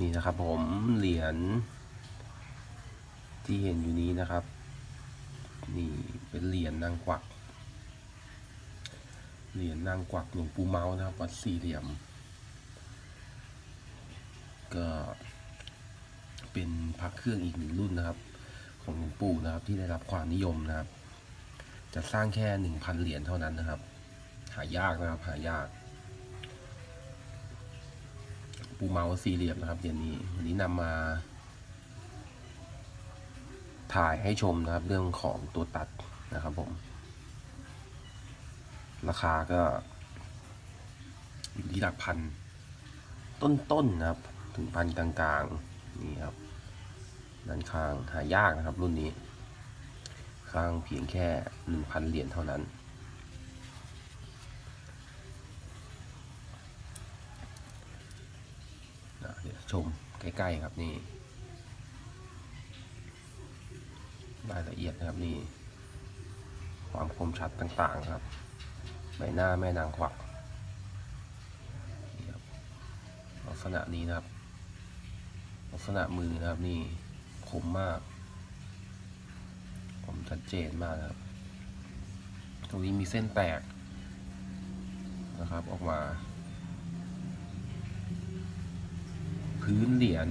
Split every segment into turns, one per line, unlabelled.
นี่นะครับผมเหรียญที่เห็นอยู่นี้นะครับ นี่เป็นเหรียญนางกวัก เหรียญนางกวักหลวงปู่เมาส์นะครับวัดสี่เหลี่ยม ก็เป็นพระเครื่องอีกหนึ่งรุ่นนะครับ ของหลวงปู่นะครับที่ได้รับความนิยมนะครับ จะสร้างแค่หนึ่งพันเหรียญเท่านั้นนะครับ หายากนะครับหายาก ปูเมาสี่เหลี่ยมนะครับเหรียญนี้วันนี้นำมา ถ่ายให้ชมนะครับ เรื่องของตัวตัดนะครับผม ราคาก็อยู่ที่หลักพัน ต้นๆนะครับ ถึงพันกลางๆนี่ครับด้านข้างหายากนะครับรุ่นนี้ ข้างเพียงแค่หนึ่งพันเหรียญเท่านั้น อะเดี๋ยว ชมใกล้ๆครับนี่รายละเอียดนะครับนี่ ความคมชัดต่างๆครับ ใบหน้าแม่นางควักลักษณะนี้นะครับ ลักษณะมือนะครับนี่คมมากคมชัดเจนมากครับ ตรงนี้มีเส้นแตกนะครับออกมา พื้นเหรียญ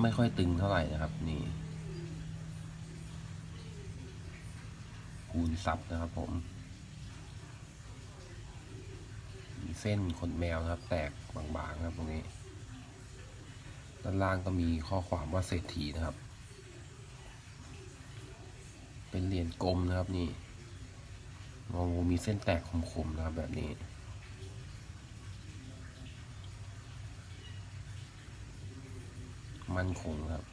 ไม่ค่อยตึงเท่าไหร่นะครับ นี่คูณซับนะครับผม มีเส้นขนแมวนะครับ แตกบางๆนะครับตรงนี้ ด้านล่างก็มีข้อความว่าเศรษฐีนะครับ เป็นเหรียญกลมนะครับนี่ งองูมีเส้นแตกคมๆนะครับแบบนี้ มั่นคงครับ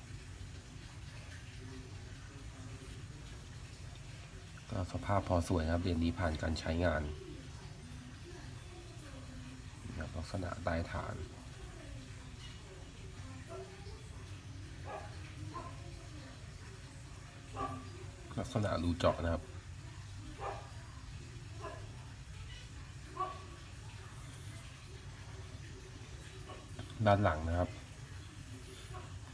ก็สภาพพอสวยนะครับเรียญนี้ผ่านการใช้งานลักษณะใต้ฐานลักษณะรูเจาะนะครับ ด้านหลังนะครับ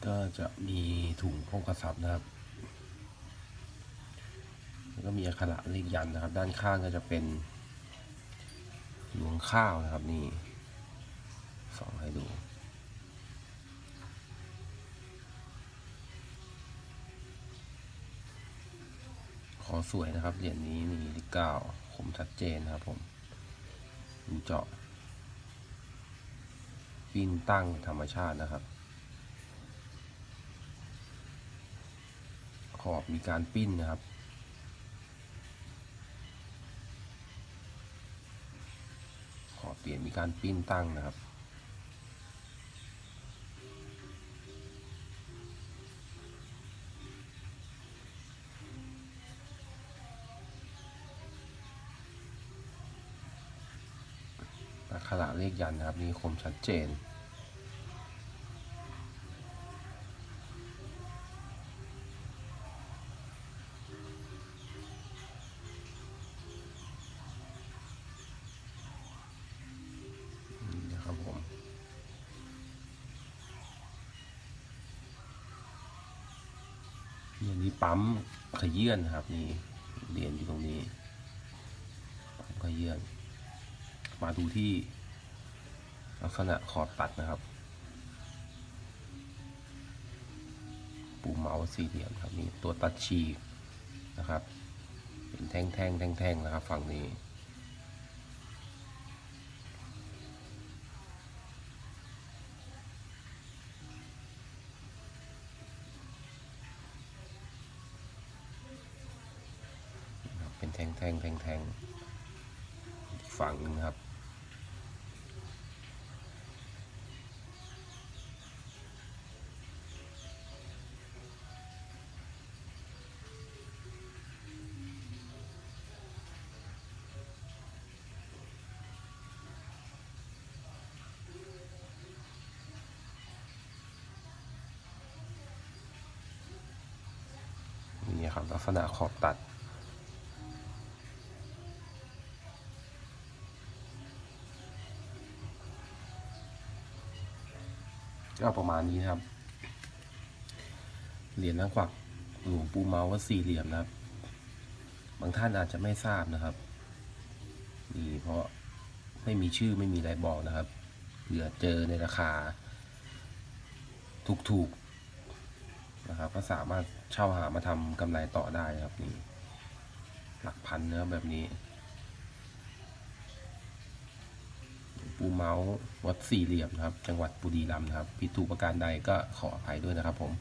ก็จะมีถุงพกกระสับนะครับ แล้วก็มีอักขระเลขยันนะครับ ด้านข้างก็จะเป็นหลวงข้าวนะครับนี่สองให้ดูขอสวยนะครับเหรียญนี้นี่เลขเก้าคมชัดเจนนะครับผมดูเจาะ ปิ้นตั้งธรรมชาตินะครับ ขอบมีการปิ้นนะครับ ขอบเปลี่ยนมีการปิ้นตั้งนะครับ อักขระเลขยันนะครับ มีคมชัดเจนนี่นะครับผมนี่อันนี้ปั๊มขยื่นนะครับนี่เหรียญอยู่ตรงนี้ปั๊มขยื่น มาดูที่ลักษณะขอบตัดนะครับ ปูเมาส์สี่เหลี่ยมครับนี่ตัวตัดฉีกนะครับ เป็นแท่งแท่งแท่งแท่งๆนะครับ ฝั่งนี้ เป็นแท่งแท่งแท่งแท่งฝั่งนึงนะครับับ ลักษณะขอบตัด ก็ประมาณนี้ครับ เหรียญนักขวักหลวงปูเมาว่าสี่เหลี่ยมนะครับ บางท่านอาจจะไม่ทราบนะครับนี่เพราะไม่มีชื่อไม่มีอะไรบอกนะครับเผื่อเจอในราคาถูกๆนะครับก็สามารถ เช่าหามาทำกำไรต่อได้นะครับนี่หลักพันนะครับแบบนี้ ปูเมาส์วัดสี่เหลี่ยมนะครับ จังหวัดบุรีรัมย์นะครับผิดถูกประการใดก็ขออภัยด้วยนะครับผม